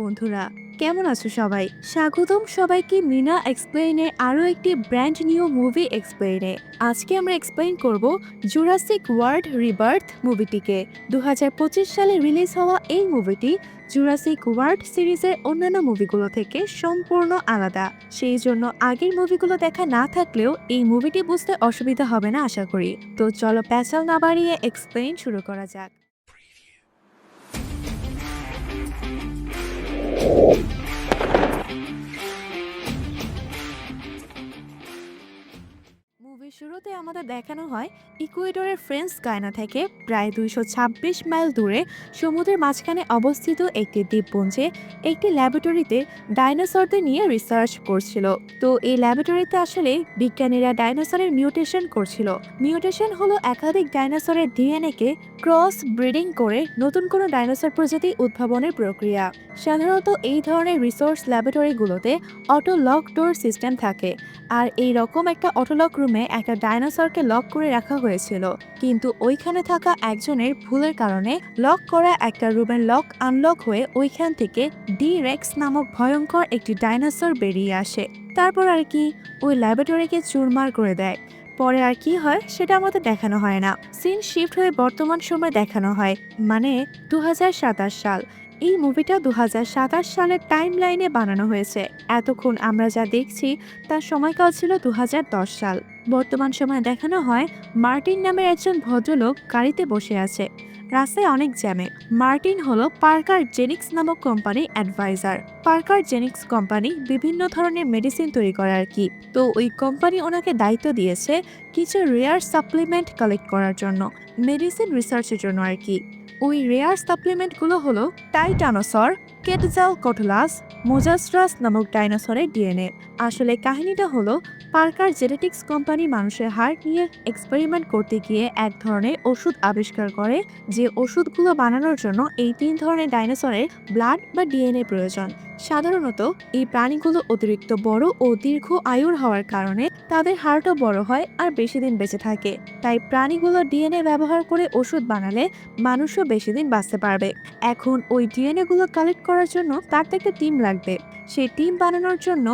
বন্ধুরা, কেমন আছো সবাই? স্বাগতম সবাইকে মিনা এক্সপ্লেইনের আরও একটি ব্র্যান্ড নিউ মুভি এক্সপ্লেইনে। আজকে আমরা এক্সপ্লেইন করব জুরাসিক ওয়ার্ল্ড রিবার্থ মুভিটিকে। দু হাজার পঁচিশ সালে রিলিজ হওয়া এই মুভিটি জুরাসিক ওয়ার্ল্ড সিরিজের অন্যান্য মুভিগুলো থেকে সম্পূর্ণ আলাদা। সেই জন্য আগের মুভিগুলো দেখা না থাকলেও এই মুভিটি বুঝতে অসুবিধা হবে না, আশা করি। তো চলো প্যাচাল না বাড়িয়ে এক্সপ্লেইন শুরু করা যাক। Thank you. শুরুতে আমাদের দেখানো হয় ইকুয়েডরের ফ্রেন্স গায়না থেকে প্রায় দুইশো ছাব্বিশ মাইল দূরে সমুদ্রের মাঝখানে অবস্থিত একটি দ্বীপপুঞ্জে একটি ল্যাবরেটরিতে ডাইনোসরদের নিয়ে রিসার্চ করছিল। তো এই ল্যাবরেটরিতে আসলে বিজ্ঞানীরা ডাইনোসরের মিউটেশন করছিল। মিউটেশন হলো একাধিক ডাইনোসরের ডিএনএকে ক্রস ব্রিডিং করে নতুন কোনো ডাইনোসর প্রজাতি উদ্ভাবনের প্রক্রিয়া। সাধারণত এই ধরনের রিসোর্স ল্যাবরেটরিগুলোতে অটো লক ডোর সিস্টেম থাকে। আর এই রকম একটা অটোলক রুমে একটা ডাইনোসরকে লক করে রাখা হয়েছিল, কিন্তু ওইখানে থাকা একজনের ভুলের কারণে লক করা একটা রুমের লক আনলক হয়ে ওইখান থেকে ডি রেক্স নামক ভয়ঙ্কর একটি ডাইনোসর বেরিয়ে আসে। তারপর আর কি, ওই ল্যাবরেটরিকে চুরমার করে দেয়। পরে আর কি হয়, সেটা আমাদের দেখানো হয় না। সিন শিফট হয়ে বর্তমান সময় দেখানো হয় মানে দু হাজার সাতাশ সাল। এই মুভিটা দু হাজার সাতাশ সালের টাইম লাইনে বানানো হয়েছে। এতক্ষণ আমরা যা দেখছি, তার সময়কাল ছিল দু হাজার দশ সাল। বর্তমান সময়ে দেখানো হয়, মার্টিন নামের একজন ভদ্রলোক গাড়িতে বসে আছে। রাস্তায় অনেক জ্যামে। মার্টিন হলো পার্কার জেনিক্স নামক কোম্পানির অ্যাডভাইজার। পার্কার জেনিক্স কোম্পানি বিভিন্ন ধরনের মেডিসিন তৈরি করে আর কি। তো ওই কোম্পানি ওনাকে দায়িত্ব দিয়েছে কিছু রেয়ার সাপ্লিমেন্ট কালেক্ট করার জন্য, মেডিসিন রিসার্চের জন্য আর কি। ওই রেয়ার সাপ্লিমেন্টগুলো হলো টাইটানোসর কেটজাল কোটলাস মোজাস্ট্রাস নামক ডাইনোসরের ডিএনএ আসলে কাহিনীটা হলো, পার্কার জেনেটিক্স কোম্পানি মানুষের হার্ট নিয়ে এক্সপেরিমেন্ট করতে গিয়ে এক ধরনের ওষুধ আবিষ্কার করে, যে ওষুধগুলো বানানোর জন্য এই তিন ধরনের ডাইনোসরের ব্লাড বা ডিএনএ প্রয়োজন। সাধারণত এই প্রাণীগুলো অতিরিক্ত বড় ও দীর্ঘ আয়ুর হওয়ার কারণে তাদের হার্টও বড় হয় আর বেশি দিন বেঁচে থাকে। তাই প্রাণীগুলো ডিএনএ ব্যবহার করে ওষুধ বানালে মানুষও বেশি দিন বাঁচতে পারবে। এখন ওই ডিএনএ গুলো কালেক্ট করার জন্য তার একটা টিম লাগবে। সেই টিম বানানোর জন্য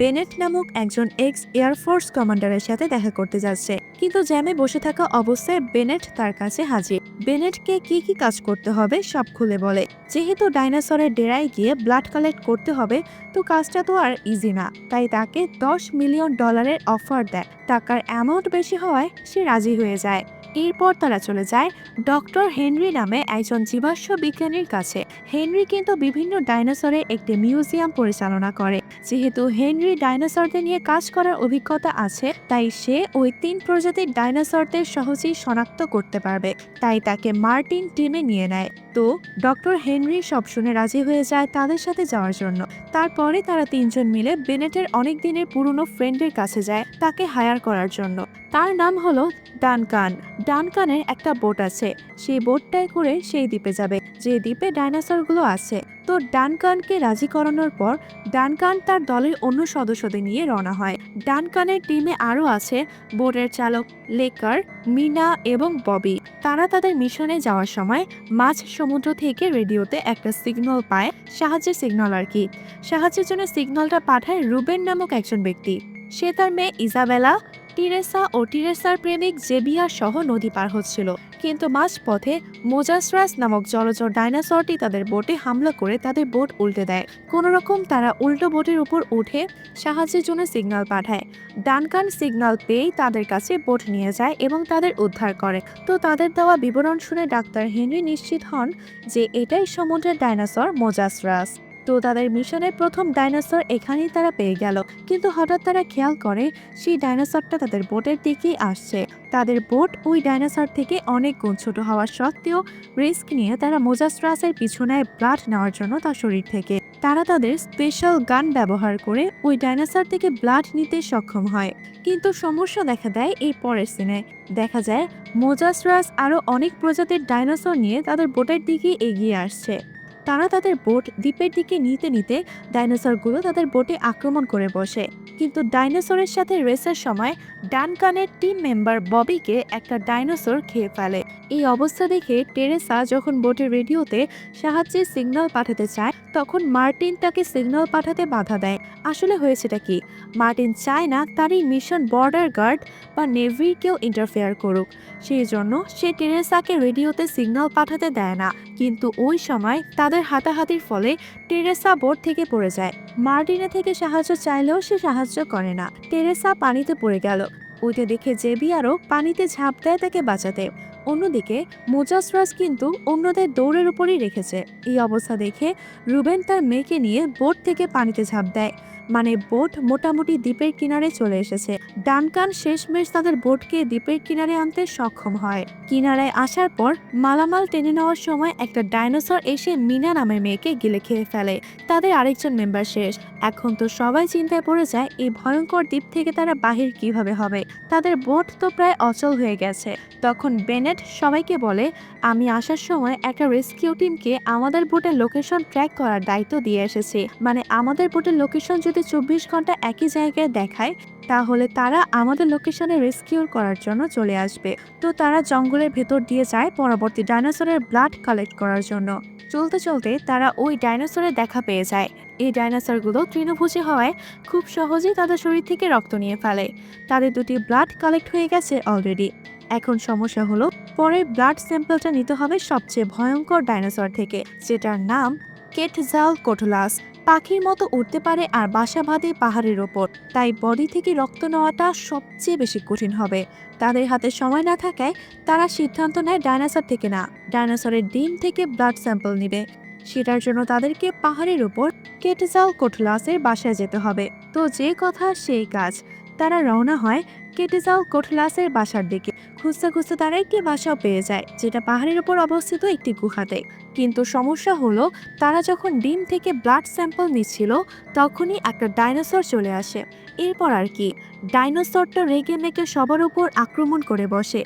বেনেট নামক একজন এক্স এয়ারফোর্স কমান্ডারের সাথে দেখা করতে যাচ্ছে। কিন্তু জ্যামে বসে থাকা অবস্থায় বেনেট তার কাছে হাজির। বেনেটকে কি কি কাজ করতে হবে সব খুলে বলে। যেহেতু ডাইনোসরের ডেরায় গিয়ে ব্লাড কালেক্ট করতে হবে, তো কাজটা তো আর ইজি না। তাই তাকে দশ মিলিয়ন ডলারের অফার দেয়। টাকার অ্যামাউন্ট বেশি হওয়ায় সে রাজি হয়ে যায়। এরপর তারা চলে যায় ডক্টর হেনরি নামে একজন জীবাশ্ম বিজ্ঞানীর কাছে। হেনরি কিন্তু বিভিন্ন ডাইনোসরের একটি মিউজিয়াম পরিচালনা করে। যেহেতু হেনরি ডাইনোসরদের নিয়ে কাজ করার অভিজ্ঞতা আছে, তাই সে ওই তিন প্রজাতির ডাইনোসরদের সহজেই শনাক্ত করতে পারবে। তাই তাকে মার্টিন টিমে নিয়ে নেয়। তো, ডক্টর হেনরি সব শুনে রাজি হয়ে যায় তাদের সাথে যাওয়ার জন্য। তারপরে তারা তিনজন মিলে বেনেটের অনেক দিনের পুরনো ফ্রেন্ডের কাছে যায়, তাকে হায়ার করার জন্য। তার নাম হলো ডানকান। ডানকানের একটা বোট আছে। সেই বোটটায় করে সেই দ্বীপে যাবে। যে দ্বীপে ডাইনোসরগুলো আছে। তো ডানকানকে রাজি করানোর পর ডানকান তার দলের অন্য সদস্যদের নিয়ে রওনা হয়। ডানকানের টিমে আরও আছে বোটের চালক লেকার, মিনা এবং ববি। তারা তাদের মিশনে যাওয়ার সময় মাঝ সমুদ্র থেকে রেডিওতে একটা সিগন্যাল পায়, সাহায্যের সিগন্যাল আর কি। সাহায্যের জন্য সিগন্যালটা পাঠায় রুবেন নামক একজন ব্যক্তি। সে তার মেয়ে ইজাবেলা টিরেসা ও টিরেসার প্রেমিক জেবিয়া সহ নদী পার হচ্ছিল। কিন্তু মাঝপথে মোজাসরাস নামক জলচর ডাইনোসরটি তাদের বোটে হামলা করে তাদের বোট উল্টে দেয়। কোনো রকম তারা উল্টো বোটের উপর উঠে সাহায্যের জন্য সিগন্যাল পাঠায়। ডানকান সিগন্যাল পেয়েই তাদের কাছে বোট নিয়ে যায় এবং তাদের উদ্ধার করে। তো তাদের দেওয়া বিবরণ শুনে ডাক্তার হেনরি নিশ্চিত হন যে এটাই সমুদ্রের ডাইনোসর মোজাসরাস। তো তাদের মিশনের প্রথম ডাইনোসর এখানেই তারা পেয়ে গেল। কিন্তু হঠাৎ তারা খেয়াল করে, সেই ডাইনোসরটা তাদের বোটের দিকেই আসছে। তাদের বোট ওই ডাইনোসর থেকে অনেক গুণ ছোট হওয়া সত্ত্বেও রিস্ক নিয়ে তারা মোজাস্ট্রাসের পিছু নেয় ব্লাড নেওয়ার জন্য তার শরীর থেকে। তারা তাদের স্পেশাল গান ব্যবহার করে ওই ডাইনোসর থেকে ব্লাড নিতে সক্ষম হয়। কিন্তু সমস্যা দেখা দেয় এই পরের সিনে। দেখা যায়, মোজাস্ট্রাস আরও অনেক প্রজাতির ডাইনোসর নিয়ে তাদের বোটের দিকে এগিয়ে আসছে। তারা তাদের বোট দ্বীপের দিকে নিতে নিতে ডাইনোসরগুলো তাদের বোটে আক্রমণ করে বসে। কিন্তু ডাইনোসরের সাথে রেসের সময় ডানকানের টিম মেম্বার ববিকে একটা ডাইনোসর খেয়ে ফেলে। এই অবস্থা দেখে টেরেসা যখন বোটের রেডিওতে সাহায্যের সিগন্যাল পাঠাতে চায়, তখন মার্টিন তাকে সিগন্যাল পাঠাতে বাধা দেয়। আসলে হয়েছেটা কি? মার্টিন চায় না তার এই মিশন বর্ডার গার্ড বা নেভির কেউ ইন্টারফেয়ার করুক। সেই জন্য সে টেরেসাকে রেডিওতে সিগন্যাল পাঠাতে দেয় না। কিন্তু ওই সময় তাদের হাতাহাতির ফলে টেরেসা বোর্ড থেকে পড়ে যায়। মার্টিনে থেকে সাহায্য চাইলেও সে সাহায্য করে না। টেরেসা পানিতে পড়ে গেল। ওইটা দেখে জেবি আরও পানিতে ঝাঁপ দেয় তাকে বাঁচাতে। অন্যদিকে মোজাসরাস কিন্তু অন্যদের দৌড়ের উপরই রেখেছে। এই অবস্থা দেখে রুবেন তার মেয়েকে নিয়ে বোট থেকে পানিতে ঝাঁপ দেয়। মানে বোট মোটামুটি দ্বীপের কিনারে চলে এসেছে। ডানকান শেষমেশ তাদের বোটকে দ্বীপের কিনারে আনতে সক্ষম হয়। কিনারায় আসার পর মালামাল টেনে নেওয়ার সময় একটা ডাইনোসর এসে মিনা নামের মেয়েকে গিলে খেয়ে ফেলে। তাদের আরেকজন মেম্বার শেষ। এখন তো সবাই চিন্তায় পড়ে যায় এই ভয়ঙ্কর দ্বীপ থেকে তারা বাহির কীভাবে হবে। তাদের বোট তো প্রায় অচল হয়ে গেছে। তখন বেনেট সবাইকে বলে, আমি আসার সময় একটা রেস্কিউ টিমকে আমাদের বোটের লোকেশন ট্র্যাক করার দায়িত্ব দিয়ে এসেছি। মানে আমাদের বোটের লোকেশন যদি চব্বিশ ঘণ্টা একই জায়গায় দেখায়, তাহলে তারা আমাদের লোকেশনে রেস্কিউর করার জন্য চলে আসবে। তো তারা জঙ্গলের ভেতর দিয়ে যায় পরবর্তী ডাইনোসরের ব্লাড কালেক্ট করার জন্য। চলতে চলতে তারা ওই ডাইনোসরের দেখা পেয়ে যায়। এই ডাইনোসরগুলো তৃণভোজী হওয়ায় খুব সহজেই তাদের শরীর থেকে রক্ত নিয়ে ফেলে। তাদের দুটি ব্লাড কালেক্ট হয়ে গেছে অলরেডি এখন সমস্যা হলো পরে ব্লাড স্যাম্পলটা নিতে হবে সবচেয়ে ভয়ঙ্কর ডাইনোসর থেকে, যেটার নাম কেটজাল কোটলাস পাখির মতো উঠতে পারে আর বাসা বাঁধে পাহাড়ের ওপর। তাই বডি থেকে রক্ত নেওয়াটা সবচেয়ে বেশি কঠিন হবে। তাদের হাতে সময় না থাকায় তারা সিদ্ধান্ত নেয় ডাইনোসর থেকে না। ডাইনোসরের ডিম থেকে ব্লাড স্যাম্পল নেবে। সেটার জন্য তাদেরকে পাহাড়ের উপর কেটেজাল কোটলাসের বাসায় যেতে হবে। তো যে কথা সেই কাজ। তারা রওনা হয় কেটেজাল কোটলাসের বাসার দিকে। খুঁজতে খুঁজতে তারা একটি বাসাও পেয়ে যায়, যেটা পাহাড়ের উপর অবস্থিত একটি গুহাতে। কিন্তু সমস্যা হলো, তারা যখন ডিম থেকে ব্লাড স্যাম্পল নিচ্ছিল, তখনই একটা ডাইনোসর চলে আসে। এরপর আর কি, ডাইনোসরটা রেগে মেগে সবার উপর আক্রমণ করে বসে।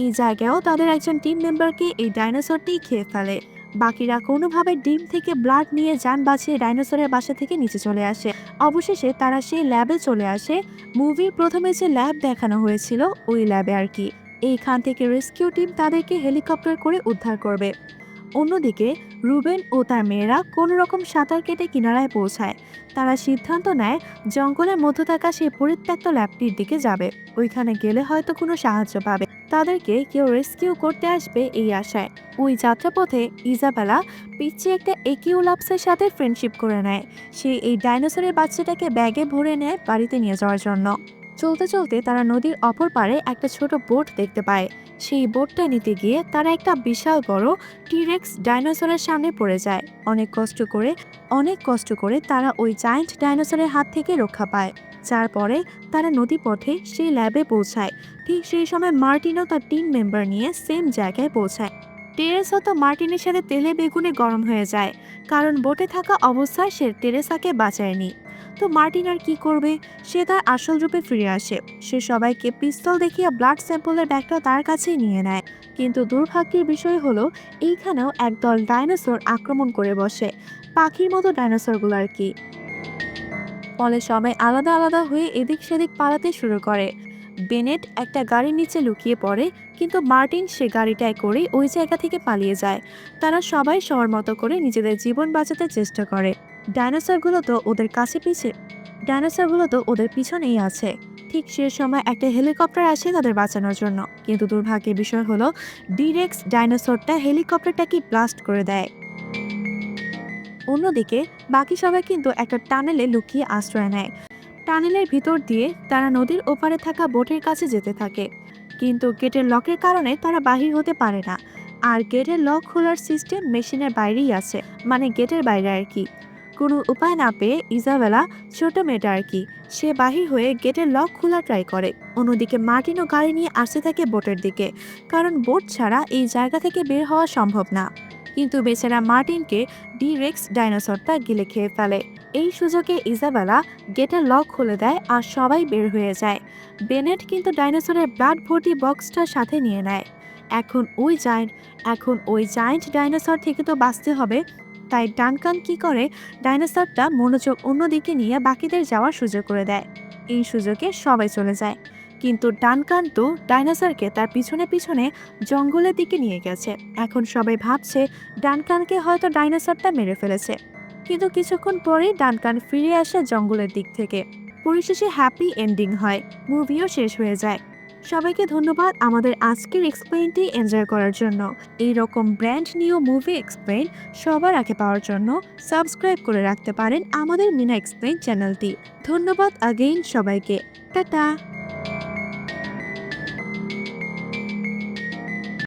এই জায়গায়ও তাদের একজন টিম মেম্বারকে এই ডাইনোসরটি খেয়ে ফেলে। বাকিরা কোনোভাবে ডিম থেকে ব্লাড নিয়ে যান বাঁচিয়ে ডাইনোসরের বাসা থেকে নিচে চলে আসে। অবশেষে তারা সেই ল্যাবে চলে আসে। মুভির প্রথমে যে ল্যাব দেখানো হয়েছিল, ওই ল্যাবে আর কি। এইখান থেকে রেস্কিউ টিম তাদেরকে হেলিকপ্টার করে উদ্ধার করবে। অন্যদিকে, রুবেন ও তার মেয়েরা কোনো রকম সাঁতার কেটে কিনারায় পৌঁছায়। তারা সিদ্ধান্ত নেয়, জঙ্গলের মধ্যে থাকা সেই পরিত্যক্ত ল্যাবটির দিকে যাবে। ওইখানে গেলে হয়তো কোনো সাহায্য পাবে। তাদেরকে কেউ রেস্কিউ করতে আসবে এই আশায়। ওই যাত্রাপথে ইজাবেলা পিচ্ছে একটা একিউলাপসের সাথে ফ্রেন্ডশিপ করে নেয়। সে এই ডাইনোসরের বাচ্চাটাকে ব্যাগে ভরে নেয় বাড়িতে নিয়ে যাওয়ার জন্য। চলতে চলতে তারা নদীর অপর পারে একটা ছোট বোট দেখতে পায়। সেই বোটটা নিতে গিয়ে তারা একটা বিশাল বড় টিরেক্স ডাইনোসরের সামনে পড়ে যায়। অনেক কষ্ট করে, অনেক কষ্ট করে তারা ওই জায়ান্ট ডাইনোসরের হাত থেকে রক্ষা পায়। যার পরে তারা নদী পথে সেই ল্যাবে পৌঁছায়। ঠিক সেই সময় মার্টিনও তার টিম মেম্বার নিয়ে সেম জায়গায় পৌঁছায়। টেরেসা তো মার্টিনের সাথে তেলে বেগুনে গরম হয়ে যায়। কারণ বোটে থাকা অবস্থায় সে টেরেসাকে বাঁচায়নি। তো মার্টিন আর কি করবে? সে তার আসল রূপে ফিরে আসে। সে সবাইকে পিস্তল দেখিয়ে ব্লাড স্যাম্পলের ব্যাগটা তার কাছেই নিয়ে নেয়। কিন্তু দুর্ভাগ্যের বিষয় হলো, এইখানেও একদল ডাইনোসর আক্রমণ করে বসে। পাখির মতো ডাইনোসরগুলো আর কি। ফলে সবাই আলাদা আলাদা হয়ে এদিক সেদিক পালাতে শুরু করে। বেনেট একটা গাড়ির নিচে লুকিয়ে পড়ে, কিন্তু মার্টিন সে গাড়িটায় করে ওই জায়গা থেকে পালিয়ে যায়। তারা সবাই সবার মতো করে নিজেদের জীবন বাঁচাতে চেষ্টা করে। ডাইনোসরগুলো তো ওদের কাছে পিছে। ডাইনোসরগুলো তো ওদের পিছনেই আছে। ঠিক সে সময় একটা হেলিকপ্টার আসে তাদের বাঁচানোর জন্য। কিন্তু দুর্ভাগ্যের বিষয় হলো, ডিরেক্স ডাইনোসরটা হেলিকপ্টারটাকে ব্লাস্ট করে দেয়। অন্যদিকে, বাকি সবাই কিন্তু একটা টানেলে লুকিয়ে আশ্রয় নেয়। টানেলের ভিতর দিয়ে তারা নদীর ওপারে থাকা বোটের কাছে যেতে থাকে। কিন্তু গেটের লকের কারণে তারা বাহির হতে পারে না। আর গেটের লক খোলার সিস্টেম মেশিনের বাইরেই আছে। মানে গেটের বাইরে আর কি। কোনো উপায় না পেয়ে ইজাবেলা ছোট মেয়েটা আর কি, সে বাহির হয়ে গেটের লক খোলা ট্রাই করে। অন্যদিকে মার্টিনও গাড়ি নিয়ে আসতে থাকে বোটের দিকে, কারণ বোট ছাড়া এই জায়গা থেকে বের হওয়া সম্ভব না। কিন্তু বেচারা মার্টিনকে ডিরেক্স ডাইনোসরটা গিলে খেয়ে ফেলে। এই সুযোগে ইজাবেলা গেটের লক খুলে দেয় আর সবাই বের হয়ে যায়। বেনেট কিন্তু ডাইনোসরের ব্লাড ভর্তি বক্সটা সাথে নিয়ে নেয়। এখন ওই জায়েন্ট এখন ওই জায়েন্ট ডাইনোসর থেকে তো বাঁচতে হবে তাই ডানকান কি করে, ডাইনোসরটা মনোযোগ অন্যদিকে নিয়ে বাকিদের যাওয়ার সুযোগ করে দেয়। এই সুযোগে সবাই চলে যায়। কিন্তু ডানকান তো ডাইনোসরকে তার পিছনে পিছনে জঙ্গলের দিকে নিয়ে গেছে। এখন সবাই ভাবছে ডানকানকে হয়তো ডাইনোসরটা মেরে ফেলেছে। কিন্তু কিছুক্ষণ পরেই ডানকান ফিরে আসে জঙ্গলের দিক থেকে। পরিশেষে হ্যাপি এন্ডিং হয়। মুভিও শেষ হয়ে যায়। সবাইকে ধন্যবাদ আমাদের আজকের এক্সপ্লেনটি এনজয় করার জন্য। এই রকম ব্র্যান্ড নিউ মুভি এক্সপ্লেন সবার আগে পাওয়ার জন্য সাবস্ক্রাইব করে রাখতে পারেন আমাদের মিনা এক্সপ্লেন চ্যানেলটি ধন্যবাদ আগেইন সবাইকে। টাটা!